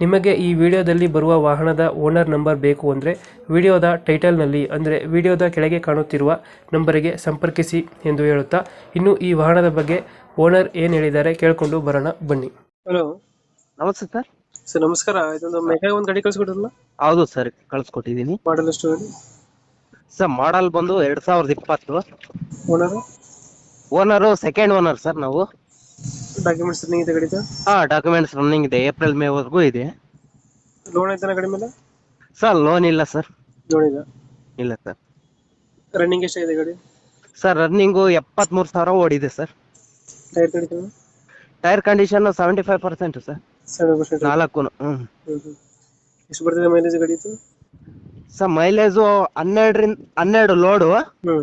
ನಿಮಗೆ ಈ ವಿಡಿಯೋದಲ್ಲಿ ಬರುವ ವಾಹನದ ಓನರ್ ನಂಬರ್ ಬೇಕು ಅಂದರೆ ವಿಡಿಯೋದ ಟೈಟಲ್ನಲ್ಲಿ ಅಂದರೆ ವಿಡಿಯೋದ ಕೆಳಗೆ ಕಾಣುತ್ತಿರುವ ನಂಬರಿಗೆ ಸಂಪರ್ಕಿಸಿ ಎಂದು ಹೇಳುತ್ತಾ ಇನ್ನು ಈ ವಾಹನದ ಬಗ್ಗೆ ಓನರ್ ಏನು ಹೇಳಿದ್ದಾರೆ ಕೇಳಿಕೊಂಡು ಬರೋಣ ಬನ್ನಿ. ಹಲೋ ನಮಸ್ತೆ ಸರ್. ಸರ್ ನಮಸ್ಕಾರ. ಇದೊಂದು ಮೆಗಾ ಒಂದು ಗಾಡಿ ಕಳಿಸ್ಕೊಡಿರಲ್ಲ ಹೌದು ಸರ್ ಕಳ್ಸ್ಕೊಟ್ಟಿದ್ದೀನಿ. ಮಾಡಲ್ ಎಷ್ಟು ಸರ್ ಮಾಡಲ್ ಬಂದು ಎರಡು ಸಾವಿರದ ಇಪ್ಪತ್ತು. Owner owner second owner sir ನಾವು. ಡಾಕ್ಯುಮೆಂಟ್ಸ್ ರನ್ನಿಂಗ್ ಇದೆ ಗಾಡಿದು ಹಾ ಡಾಕ್ಯುಮೆಂಟ್ಸ್ ರನ್ನಿಂಗ್ ಇದೆ. ಏಪ್ರಿಲ್ ಮೇ ವರೆಗೂ ಇದೆ. ಲೋನ್ ಐತನ ಗಾಡಿ ಮೇಲೆ ಸರ್ ಲೋನ್ ಇಲ್ಲ ಸರ್. ಲೋನ್ ಇದೆ ಇಲ್ಲ ಸರ್. ರನ್ನಿಂಗ್ ಎಷ್ಟಾಗಿದೆ ಗಾಡಿ? ಸರ್ ರನ್ನಿಂಗು ಎಪ್ಪತ್ಮೂರು ಸಾವಿರ ಓಡಿದೆ sir. Tyre condition tyre condition seventy five percent sir. Seven percent ನಾಲ್ಕು ಹ್ಮ್. ಎಷ್ಟು ಬರ್ತದೆ ಮೈಲೇಜ್ ಗಾಡಿ ಇದು ಸರ್ ಮೈಲೇಜು ಹನ್ನೆರಡರಿಂದ ಹನ್ನೆರಡು ಲೋಡು ಹ್ಞೂ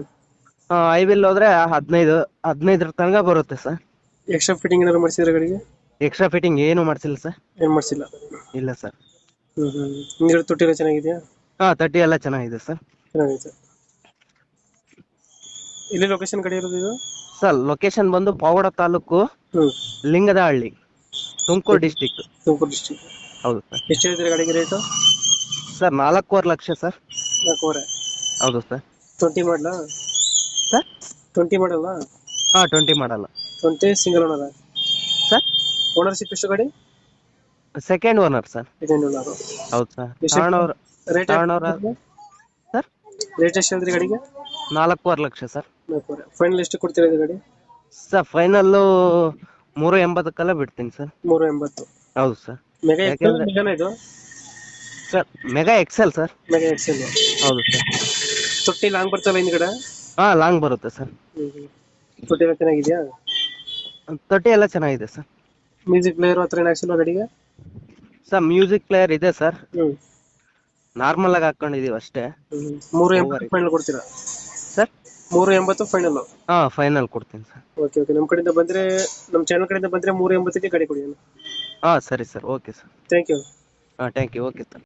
ಐ ವಿಲ್ ಹೋದ್ರೆ ಹದಿನೈದು ಹದಿನೈದರ ತನಕ ಬರುತ್ತೆ ಸರ್. ಎಕ್ಸ್ಟ್ರಾ ಫಿಟ್ಟಿಂಗ್ ಏನಾದ್ರು ಮಾಡಿಸಿದ್ರೆ ಗಾಡಿಗೆ? ಎಕ್ಸ್ಟ್ರಾ ಫಿಟ್ಟಿಂಗ್ ಏನು ಮಾಡ್ಸಿಲ್ಲ ಸರ್. ಏನು ಮಾಡಿಸಿಲ್ಲ? ಇಲ್ಲ ಸರ್. ಹ್ಞೂ ಹ್ಞೂ ಹಿಂದ್ಗಡೆ ತೊಟ್ಟಿಲ್ಲ ಚೆನ್ನಾಗಿದೆಯಾ? ಹಾ ತಟ್ಟಿ ಎಲ್ಲ ಚೆನ್ನಾಗಿದೆ ಸರ್. ಚೆನ್ನಾಗೈತೆ. ಇಲ್ಲಿ ಲೊಕೇಶನ್ ಕಡೆ ಇರೋದು ಇದು? ಸರ್ ಲೊಕೇಶನ್ ಬಂದು ಪಾವಡ ತಾಲೂಕು ಹ್ಞೂ ಲಿಂಗದಹಳ್ಳಿ ತುಮಕೂರು ಡಿಸ್ಟಿಕ್ ತುಮಕೂರು ಡಿಸ್ಟಿಕ್ ಹೌದು ಸರ್. ಎಷ್ಟು ಹೇಳ್ತೀರಿ ಗಾಡಿಗೆ ರೇಟು ಸರ್ ನಾಲ್ಕೂವರೆ ಲಕ್ಷ ಸರ್. ನಾಲ್ಕೂವರೆ. ಹೌದು ಸರ್. ಟ್ವೆಂಟಿ ಮಾಡಲಾ? ಸರ್? ಟ್ವೆಂಟಿ ಮಾಡಲ್ಲ ಹಾಂ ಟ್ವೆಂಟಿ ಮಾಡಲ್ಲ. Twenty single owner sir ownership ಎಷ್ಟು ಗಾಡಿ? Second owner sir second owner ಹೌದು ಸರ್ ಎಷ್ಟು? ತಗೊಂಡವ್ರು ರೇಟ್ ತಗೊಂಡವ್ರ ಸರ್ ರೇಟ್ ಎಷ್ಟು ಹೇಳ್ತೀರಿ ಗಾಡಿಗೆ? ನಾಲ್ಕೂವರೆ ಲಕ್ಷ ಸರ್ ನಾಲ್ಕೂವರೆ. ಫೈನಲ್ ಎಷ್ಟು ಕೊಡ್ತೀರಾ ಇದು ಗಾಡಿ? ಸರ್ ಫೈನಲ್ಲು ಮೂರು ಎಂಬತ್ತಕ್ಕೆಲ್ಲ ಬಿಡ್ತೀನಿ ಸರ್ ಮೂರು ಎಂಬತ್ತು ಹೌದು ಸರ್ ಮೆಗಾ ಎಕ್ಸೆಲ್ ಯಾಕೆಂದ್ರೆ- ಮೆಗಾನ ಇದು? Sir mega XL sir mega XL ಹೌದು ಸರ್ ತೊಟ್ಟಿ ಲಾಂಗ್ ಬರ್ತಲ್ಲ ಹಿಂದ್ಗಡೆ? ಹಾಂ ಲಾಂಗ್ ಬರುತ್ತೆ ಸರ್. ತೊಟ್ಟಿ ಎಲ್ಲ ಚೆನ್ನಾಗಿದೆಯಾ? ತೊಟ್ಟಿ ಎಲ್ಲ ಚೆನ್ನಾಗಿದೆ ಸರ್. ಮ್ಯೂಸಿಕ್ ಪ್ಲೇಯರ್ ಹತ್ರ ಏನು ಹಾಕ್ಸಿಲ್ವಾ ಗಾಡಿಗೆ? ಸರ್ ಮ್ಯೂಸಿಕ್ ಪ್ಲೇಯರ್ ಇದೆ ಸರ್. ಹ್ಮ್. ನಾರ್ಮಲ್ ಆಗಿ ಹಾಕೊಂಡಿದೀವಿ ಅಷ್ಟೇ. ಹ್ಮ್. ಮೂರು ಎಂಬತ್ತು ಫೈನಲ್ ಕೊಡ್ತೀರಾ? ಸರ್? ಮೂರು ಎಂಬತ್ತು ಫೈನಲ್ ಹಾಂ ಫೈನಲ್ ಕೊಡ್ತೀನಿ ಸರ್. ಓಕೆ ಓಕೆ ನಮ್ಮ ಕಡೆಯಿಂದ ಬಂದ್ರೆ ನಮ್ಮ ಚಾನಲ್ ಕಡೆಯಿಂದ ಬಂದ್ರೆ ಮೂರು ಎಂಬತ್ತಕ್ಕೆ ಗಡಿ ಕೊಡಿ ಹಾಂ ಸರಿ sir. Okay sir thank you ಹಾಂ ಥ್ಯಾಂಕ್ ಯು ಓಕೆ ಸರ್